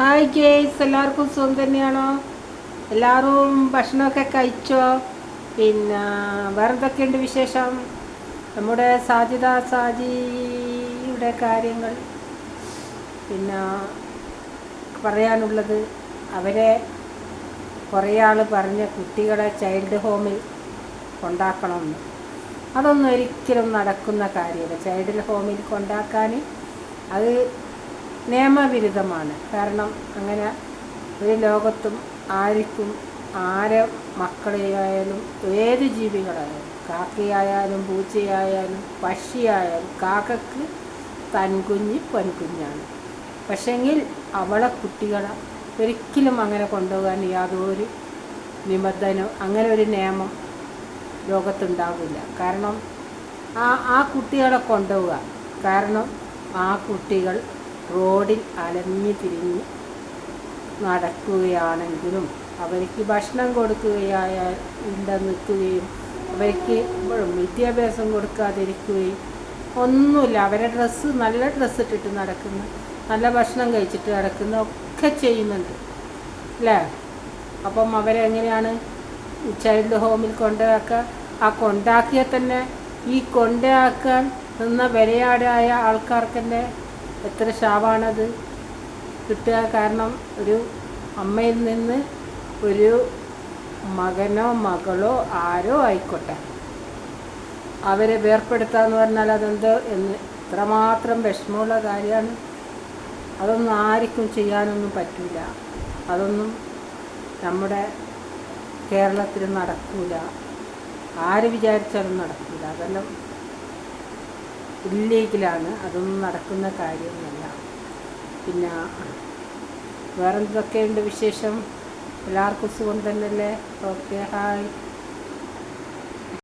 Hi guys എല്ലാവർക്കും സുഖം തന്നെയാണോ? എല്ലാവരും ഭക്ഷണമൊക്കെ കഴിച്ചോ? പിന്നെ വേറെ എന്തൊക്കെയുണ്ട് വിശേഷം? നമ്മുടെ സാജിത സാജിയുടെ കാര്യങ്ങൾ. പിന്നെ പറയാനുള്ളത് അവരെ കുറേ ആൾ പറഞ്ഞ കുട്ടികളെ ചൈൽഡ് ഹോമിൽ കൊണ്ടാക്കണമെന്ന്. അതൊന്നും ഒരിക്കലും നടക്കുന്ന കാര്യമല്ല. ചൈൽഡ് ഹോമിൽ കൊണ്ടാക്കാൻ അത് നിയമവിരുദ്ധമാണ്. കാരണം അങ്ങനെ ഒരു ലോകത്തും ആർക്കും ആരെ മക്കളെയായാലും ഏത് ജീവികളായാലും കാക്കയായാലും പൂച്ചയായാലും പക്ഷിയായാലും കാക്കക്ക് തൻകുഞ്ഞ് പെൺകുഞ്ഞാണ്. പക്ഷെങ്കിൽ അവളെ കുട്ടികളെ ഒരിക്കലും അങ്ങനെ കൊണ്ടുപോകാൻ യാതൊരു നിബന്ധന അങ്ങനെ ഒരു നിയമം ലോകത്തുണ്ടാവില്ല. കാരണം ആ ആ കുട്ടികളെ കൊണ്ടുപോവുക കാരണം ആ കുട്ടികൾ റോഡിൽ അലഞ്ഞു തിരിഞ്ഞ് നടക്കുകയാണെങ്കിലും അവർക്ക് ഭക്ഷണം കൊടുക്കുകയായ നിൽക്കുകയും അവർക്ക് വിദ്യാഭ്യാസം കൊടുക്കാതിരിക്കുകയും ഒന്നുമില്ല. അവരെ ഡ്രസ്സ് നല്ല ഡ്രസ്സ് ഇട്ടിട്ട് നടക്കുന്ന. നല്ല ഭക്ഷണം കഴിച്ചിട്ട് നടക്കുന്ന. ഒക്കെ ചെയ്യുന്നുണ്ട്. അല്ലേ? അപ്പം അവരെങ്ങനെയാണ് ചൈൽഡ് ഹോമിൽ കൊണ്ടാക്കുക ആ കൊണ്ടാക്കിയാൽ തന്നെ ഈ കൊണ്ടാക്കാൻ നിന്ന വിലയാടായ ആൾക്കാർക്ക് തന്നെ എത്ര ശാപാണത്? കിട്ടുക കാരണം ഒരു അമ്മയിൽ നിന്ന് ഒരു മകനോ മകളോ ആരോ ആയിക്കോട്ടെ. അവരെ വേർപ്പെടുത്തുക എന്ന് പറഞ്ഞാൽ അതെന്തോ എന്ന് ഇത്രമാത്രം വിഷമമുള്ള കാര്യമാണ്. അതൊന്നും ആർക്കും ചെയ്യാനൊന്നും പറ്റില്ല അതൊന്നും നമ്മുടെ കേരളത്തിൽ നടക്കില്ല ആര് വിചാരിച്ചാലും നടക്കില്ല അതെല്ലാം ഇല്ലീഗലാണ് അതൊന്നും നടക്കുന്ന കാര്യമൊന്നുമല്ല പിന്നെ വേറെന്തൊക്കെയുണ്ട് വിശേഷം? എല്ലാവർക്കും സുഖം തന്നെയല്ലേ? Okay hi.